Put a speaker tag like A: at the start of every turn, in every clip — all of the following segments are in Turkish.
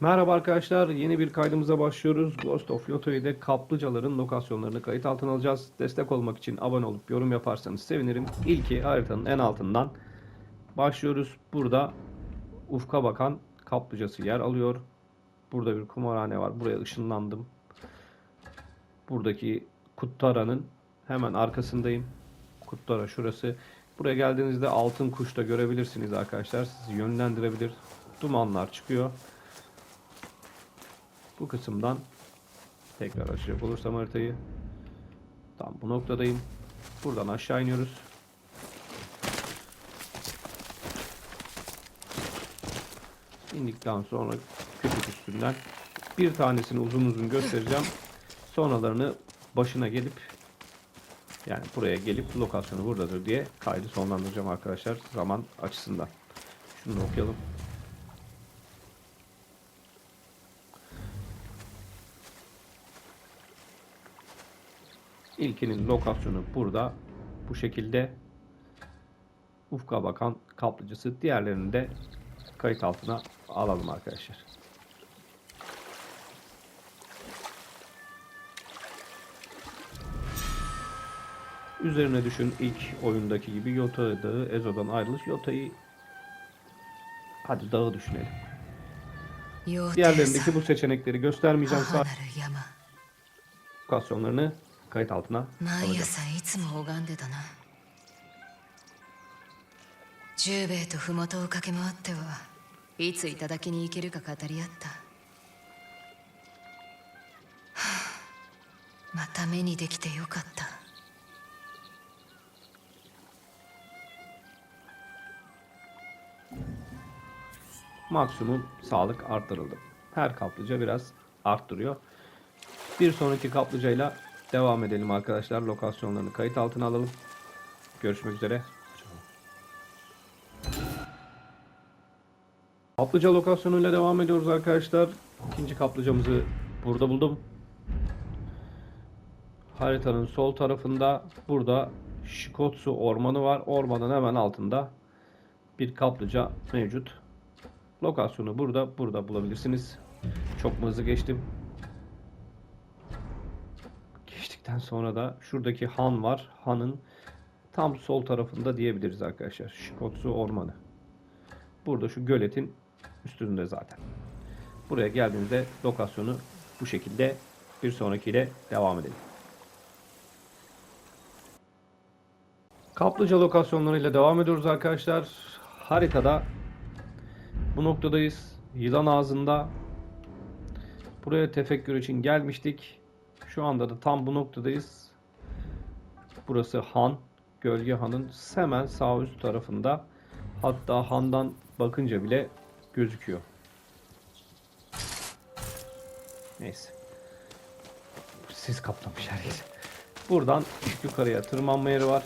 A: Merhaba arkadaşlar, yeni bir kaydımıza başlıyoruz. Ghost of Yoto'yu kaplıcaların lokasyonlarını kayıt altına alacağız. Destek olmak için abone olup yorum yaparsanız sevinirim. İlki haritanın en altından başlıyoruz. Burada ufka bakan kaplıcası yer alıyor. Burada bir kumarhane var. Buraya ışınlandım. Buradaki Kuttara'nın hemen arkasındayım. Kuttara şurası. Buraya geldiğinizde altın kuş da görebilirsiniz arkadaşlar. Sizi yönlendirebilir. Dumanlar çıkıyor. Bu kısımdan tekrar açacak olursam haritayı tam bu noktadayım. Buradan aşağı iniyoruz. İndikten sonra küçük üstünden bir tanesini uzun uzun göstereceğim. Sonralarını başına gelip yani buraya gelip lokasyonu buradadır diye kaydı sonlandıracağım arkadaşlar zaman açısından. Şunu okuyalım. İlkinin lokasyonu burada. Bu şekilde ufka bakan kaplıcısı. Diğerlerini de kayıt altına alalım arkadaşlar. Üzerine düşün ilk oyundaki gibi Yota Dağı, Ezo'dan ayrılış. Yota'yı hadi dağı düşünelim. Diğerlerindeki bu seçenekleri göstermeyeceğim. Lokasyonlarını kayıt altına
B: 毎
A: alacağım.
B: 朝いつも拝んでたな十兵衛と麓を駆け回ってはいつ頂に行けるか語り合った、はあまた目にできてよかった
A: maksimum sağlık arttırıldı. Her kaplıca biraz arttırıyor. Bir sonraki kaplıcayla devam edelim arkadaşlar. Lokasyonlarını kayıt altına alalım. Görüşmek üzere. Kaplıca lokasyonuyla devam ediyoruz arkadaşlar. İkinci kaplıcamızı burada buldum. Haritanın sol tarafında burada Shikotsu ormanı var. Ormanın hemen altında bir kaplıca mevcut. Lokasyonu burada, burada bulabilirsiniz. Çok hızlı geçtim? Geçtikten sonra da şuradaki han var. Hanın tam sol tarafında diyebiliriz arkadaşlar. Shikotsu Ormanı. Burada şu göletin üstünde zaten. Buraya geldiğinizde lokasyonu bu şekilde bir sonrakiyle devam edelim. Kaplıca lokasyonlarıyla devam ediyoruz arkadaşlar. Haritada bu noktadayız. Yılan ağzında. Buraya tefekkür için gelmiştik. Şu anda da tam bu noktadayız. Burası Han. Gölge Han'ın hemen sağ üst tarafında. Hatta Han'dan bakınca bile gözüküyor. Neyse. Sis kaplamış her yeri. Buradan yukarıya tırmanma yeri var.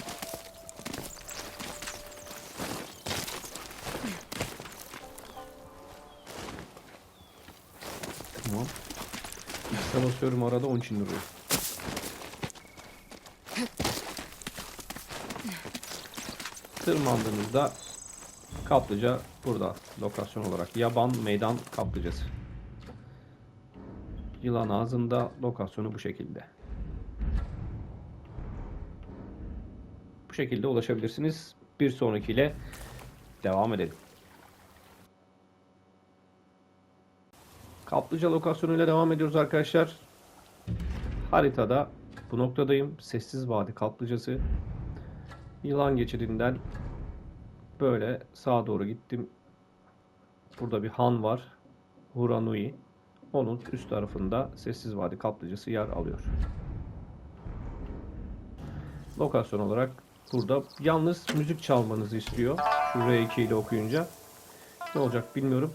A: X'e basıyorum arada onun için duruyor. Tırmandığımızda kaplıca burada lokasyon olarak yaban meydan kaplıcası. Yılan ağzında lokasyonu bu şekilde. Bu şekilde ulaşabilirsiniz. Bir sonrakiyle devam edelim. Kaplıca lokasyonuyla devam ediyoruz arkadaşlar. Haritada bu noktadayım. Sessiz Vadi Kaplıcası. Yılan geçidinden böyle sağa doğru gittim. Burada bir han var. Huranui. Onun üst tarafında Sessiz Vadi Kaplıcası yer alıyor. Lokasyon olarak burada yalnız müzik çalmanızı istiyor. Şu R2 ile okuyunca. Ne olacak bilmiyorum.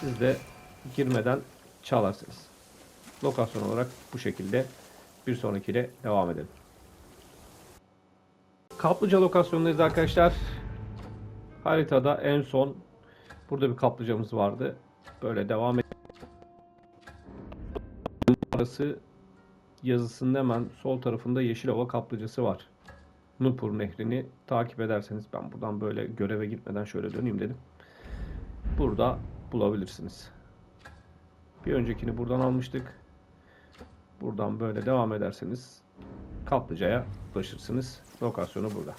A: Siz de girmeden çalarsınız. Lokasyon olarak bu şekilde bir sonrakiyle devam edelim. Kaplıca lokasyonundayız arkadaşlar. Haritada en son burada bir kaplıcamız vardı. Böyle devam edelim. Arası yazısının hemen sol tarafında Yeşilova kaplıcası var. Nupur Nehri'ni takip ederseniz ben buradan böyle göreve gitmeden şöyle döneyim dedim. Burada bulabilirsiniz. Bir öncekini buradan almıştık. Buradan böyle devam ederseniz Kaplıca'ya ulaşırsınız. Lokasyonu burada.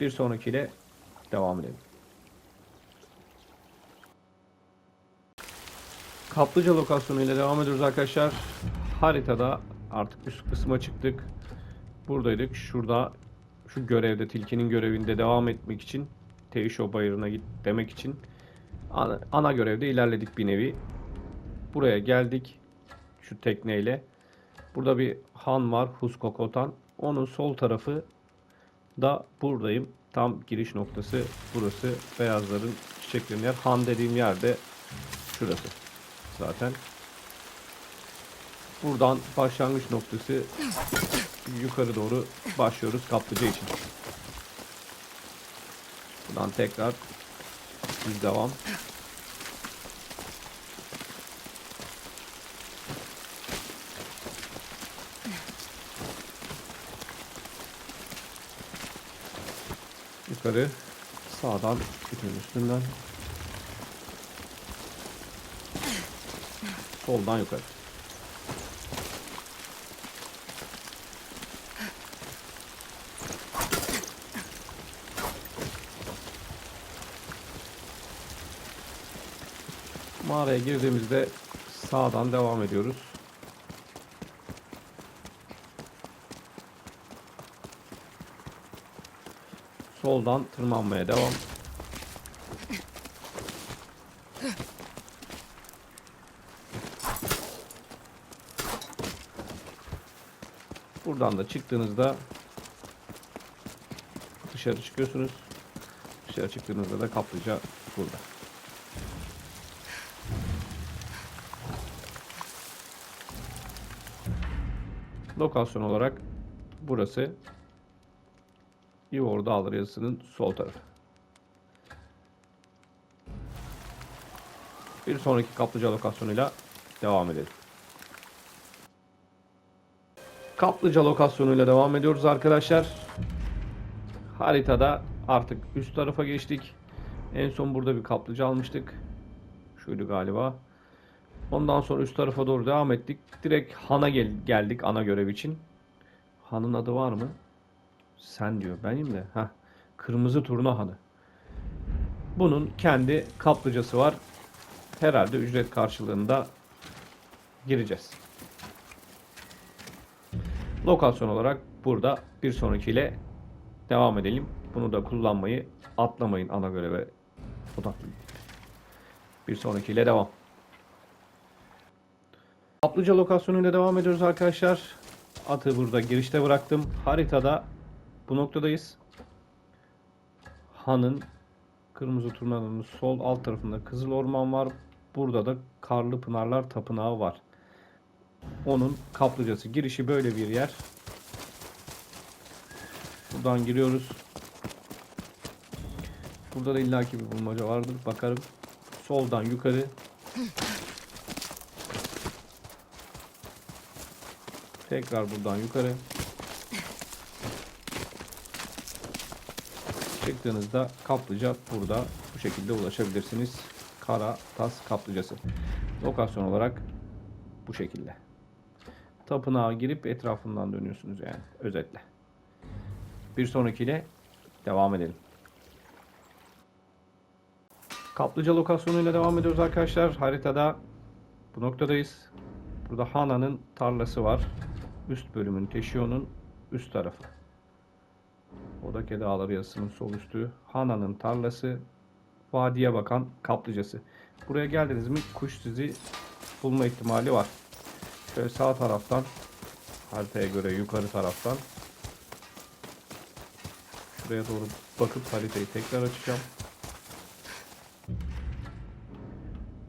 A: Bir sonrakiyle devam edelim. Kaplıca lokasyonu ile devam ediyoruz arkadaşlar. Haritada artık üst kısma çıktık. Buradaydık. Şurada şu görevde tilkinin görevinde devam etmek için Teişo Bayırı'na git demek için ana, ana görevde ilerledik bir nevi. Buraya geldik şu tekneyle. Burada bir han var Huskokotan. Onun sol tarafı da buradayım. Tam giriş noktası burası. Beyazların çiçeklerin yer. Han dediğim yerde şurası zaten. Buradan başlangıç noktası yukarı doğru başlıyoruz kaplıca için. Buradan tekrar düz devam. Yukarı sağdan bütün üstünden soldan yukarı. Mağaraya girdiğimizde sağdan devam ediyoruz. Soldan tırmanmaya devam. Buradan da çıktığınızda dışarı çıkıyorsunuz. Dışarı çıktığınızda da kaplıca burada. Lokasyon olarak burası Ivor Dağları yazısının sol tarafı. Bir sonraki kaplıca lokasyonuyla devam edelim. Kaplıca lokasyonuyla devam ediyoruz arkadaşlar. Haritada artık üst tarafa geçtik. En son burada bir kaplıca almıştık. Şuydu galiba. Ondan sonra üst tarafa doğru devam ettik. Direkt Han'a gel geldik ana görev için. Han'ın adı var mı? Sen diyor. Benim de. Heh. Kırmızı Turna Hanı. Bunun kendi kaplıcası var. Herhalde ücret karşılığında gireceğiz. Lokasyon olarak burada bir sonrakiyle devam edelim. Bunu da kullanmayı atlamayın ana göreve odaklanın. Bir sonrakiyle devam. Kaplıca lokasyonuyla devam ediyoruz arkadaşlar. Atı burada girişte bıraktım. Haritada bu noktadayız. Han'ın Kırmızı Turnanın sol alt tarafında Kızıl Orman var. Burada da Karlı Pınarlar Tapınağı var. Onun kaplıcası. Girişi böyle bir yer. Buradan giriyoruz. Burada da illaki bir bulmaca vardır. Bakarım. Soldan yukarı. Tekrar buradan yukarı. Çıktığınızda kaplıca burada bu şekilde ulaşabilirsiniz. Kara Tas kaplıcası. Lokasyon olarak bu şekilde. Tapınağa girip etrafından dönüyorsunuz yani özetle. Bir sonrakiyle devam edelim. Kaplıca lokasyonuyla devam ediyoruz arkadaşlar. Haritada bu noktadayız. Burada Hana'nın tarlası var. Üst bölümün Teşio'nun üst tarafı. Odake Dağları yazısının sol üstü. Hana'nın tarlası. Vadiye bakan kaplıcası. Buraya geldiniz mi kuş sizi bulma ihtimali var. Şöyle sağ taraftan haritaya göre yukarı taraftan şuraya doğru bakıp haritayı tekrar açacağım.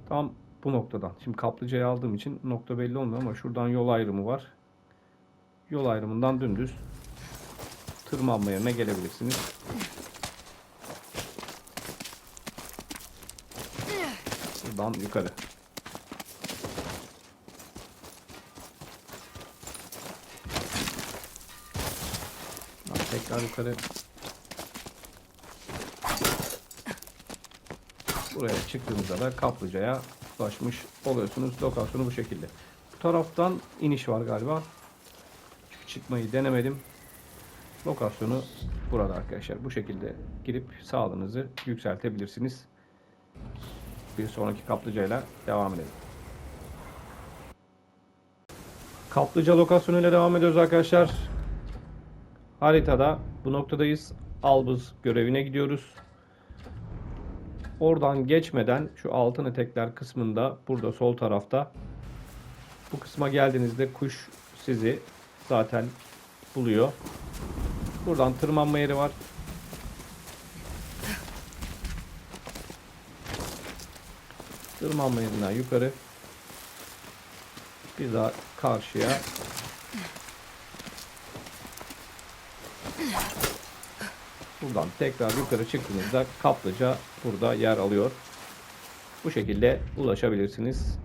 A: Tam bu noktadan. Şimdi kaplıcayı aldığım için nokta belli olmuyor ama şuradan yol ayrımı var. Yol ayrımından dümdüz tırmanma yerine gelebilirsiniz. Buradan yukarı. arkadaşlar yukarı. Buraya çıktığınızda da kaplıcaya ulaşmış oluyorsunuz. Lokasyonu bu şekilde. Bu taraftan iniş var galiba. Çıkmayı denemedim. Lokasyonu burada arkadaşlar. Bu şekilde girip sağlığınızı yükseltebilirsiniz. Bir sonraki kaplıcayla devam edelim. Kaplıca lokasyonuyla devam ediyoruz arkadaşlar. Haritada bu noktadayız. Albız görevine gidiyoruz. Oradan geçmeden şu altın etekler kısmında burada sol tarafta bu kısma geldiğinizde kuş sizi zaten buluyor. Buradan tırmanma yeri var. Tırmanma yerinden yukarı. Bir daha karşıya. Buradan tekrar yukarı çıktığınızda kaplıca burada yer alıyor. Bu şekilde ulaşabilirsiniz.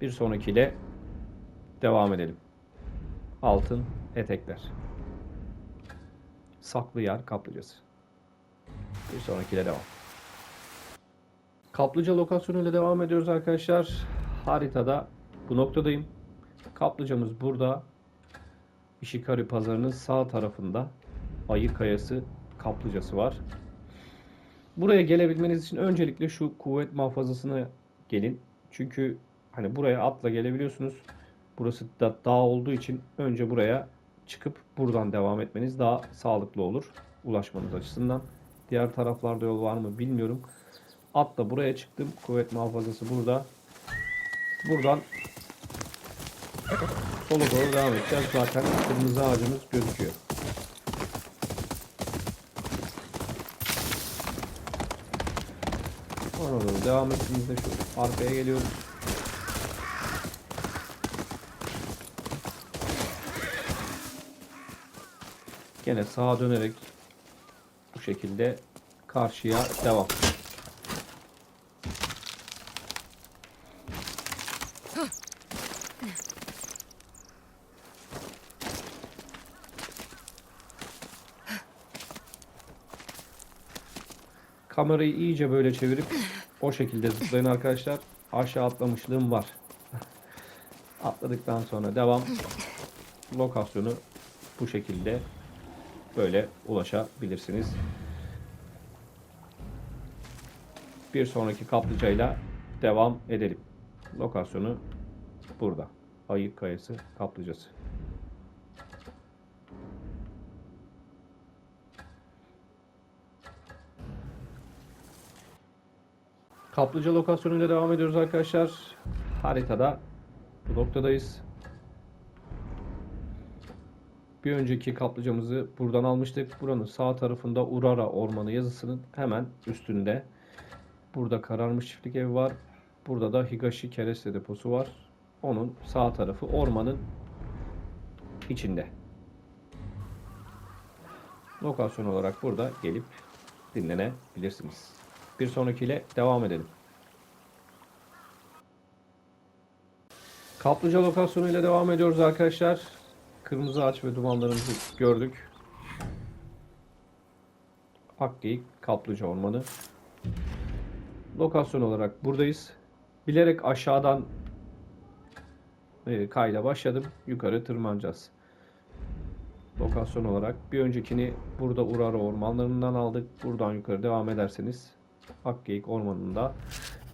A: Bir sonrakiyle devam edelim. Altın etekler. Saklı yer kaplıcası. Bir sonrakiyle devam. Kaplıca lokasyonuyla devam ediyoruz arkadaşlar. Haritada bu noktadayım. Kaplıcamız burada. Ishikari pazarının sağ tarafında Ayı Kayası kaplıcası var. Buraya gelebilmeniz için öncelikle şu kuvvet muhafazasına gelin. Çünkü hani buraya atla gelebiliyorsunuz. Burası da dağ olduğu için önce buraya çıkıp buradan devam etmeniz daha sağlıklı olur ulaşmanız açısından. Diğer taraflarda yol var mı bilmiyorum. Atla buraya çıktım. Kuvvet muhafazası burada. Buradan sola doğru devam edeceğiz. Zaten kırmızı ağacımız gözüküyor. Ona doğru devam ettiğimizde şu arkaya geliyoruz. Gene sağa dönerek bu şekilde karşıya devam. Kamerayı iyice böyle çevirip o şekilde zıplayın arkadaşlar. Aşağı atlamışlığım var. Atladıktan sonra devam. Lokasyonu bu şekilde böyle ulaşabilirsiniz. Bir sonraki kaplıcayla devam edelim. Lokasyonu burada. Ayık Kayası kaplıcası. Kaplıca lokasyonuyla devam ediyoruz arkadaşlar. Haritada bu noktadayız. Bir önceki kaplıcamızı buradan almıştık. Buranın sağ tarafında Urara Ormanı yazısının hemen üstünde. Burada kararmış çiftlik evi var. Burada da Higashi kereste deposu var. Onun sağ tarafı ormanın içinde. Lokasyon olarak burada gelip dinlenebilirsiniz. Bir sonrakiyle devam edelim. Kaplıca lokasyonuyla devam ediyoruz arkadaşlar. Kırmızı ağaç ve dumanlarımızı gördük. Akgeyik Kaplıca Ormanı. Lokasyon olarak buradayız. Bilerek aşağıdan e, kayda başladım. Yukarı tırmanacağız. Lokasyon olarak bir öncekini burada Urara ormanlarından aldık. Buradan yukarı devam ederseniz Akgeyik Ormanı'nda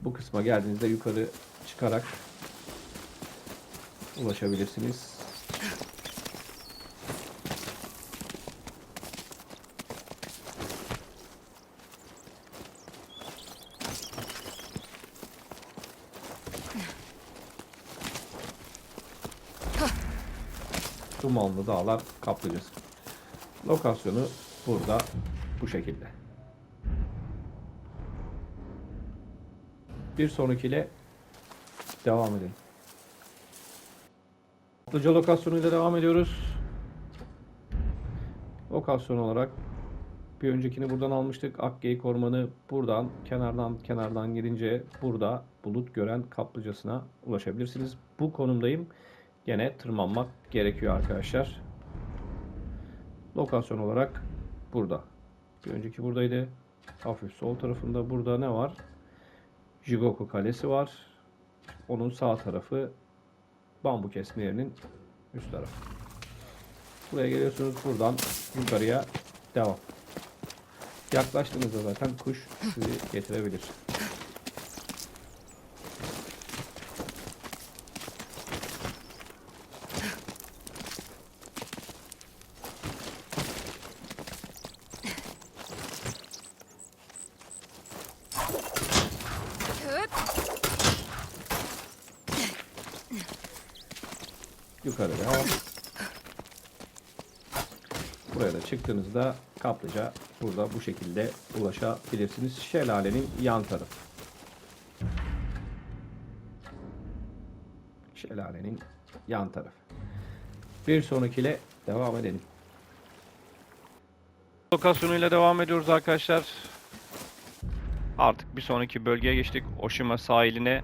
A: bu kısma geldiğinizde yukarı çıkarak ulaşabilirsiniz. Dumanlı Dağlar Kaplıcası. Lokasyonu burada bu şekilde. Bir sonrakiyle devam edelim. Kaplıca lokasyonuyla devam ediyoruz. Lokasyon olarak bir öncekini buradan almıştık. Akgeyik Ormanı buradan kenardan kenardan girince burada bulut gören kaplıcasına ulaşabilirsiniz. Bu konumdayım. Gene tırmanmak gerekiyor arkadaşlar. Lokasyon olarak burada. Bir önceki buradaydı. Hafif sol tarafında burada ne var? Jigoku Kalesi var. Onun sağ tarafı bambu kesme yerinin üst tarafı. Buraya geliyorsunuz. Buradan yukarıya devam. Yaklaştığınızda zaten kuş sizi getirebilir. Yukarı devam. Buraya da çıktığınızda kaplıca burada bu şekilde ulaşabilirsiniz. Şelalenin yan tarafı. Şelalenin yan tarafı. Bir sonrakiyle devam edelim. Lokasyonuyla devam ediyoruz arkadaşlar. Artık bir sonraki bölgeye geçtik. Oshima sahiline.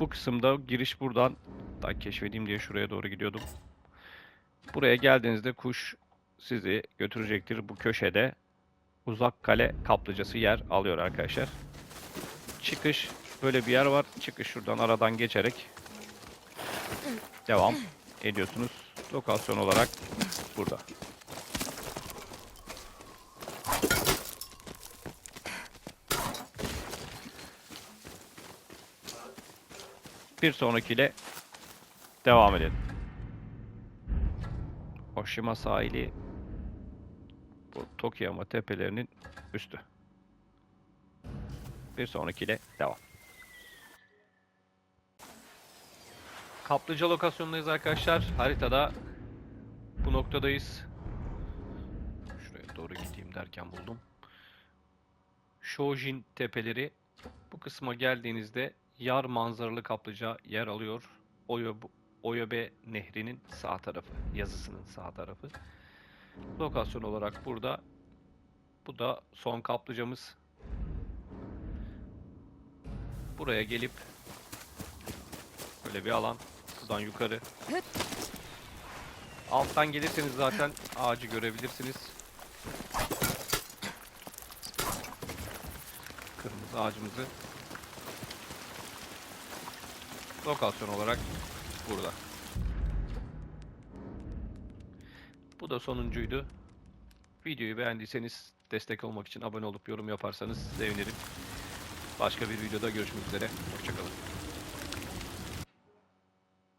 A: Bu kısımda giriş buradan. Daha keşfedeyim diye şuraya doğru gidiyordum. Buraya geldiğinizde kuş sizi götürecektir. Bu köşede uzak kale kaplıcası yer alıyor arkadaşlar. Çıkış böyle bir yer var. Çıkış şuradan aradan geçerek devam ediyorsunuz. Lokasyon olarak burada. Bir sonrakiyle devam edelim. Oshima sahili bu Tokiyama tepelerinin üstü. Bir sonrakiyle devam. Kaplıca lokasyonundayız arkadaşlar. Haritada bu noktadayız. Şuraya doğru gideyim derken buldum. Shojin tepeleri. Bu kısma geldiğinizde yar manzaralı kaplıca yer alıyor. Oyobe, Oyobe nehrinin sağ tarafı. Yazısının sağ tarafı. Lokasyon olarak burada. Bu da son kaplıcamız. Buraya gelip böyle bir alan. Buradan yukarı. Alttan gelirseniz zaten ağacı görebilirsiniz. Kırmızı ağacımızı. Lokasyon olarak burada. Bu da sonuncuydu. Videoyu beğendiyseniz destek olmak için abone olup yorum yaparsanız sevinirim. Başka bir videoda görüşmek üzere. Hoşçakalın.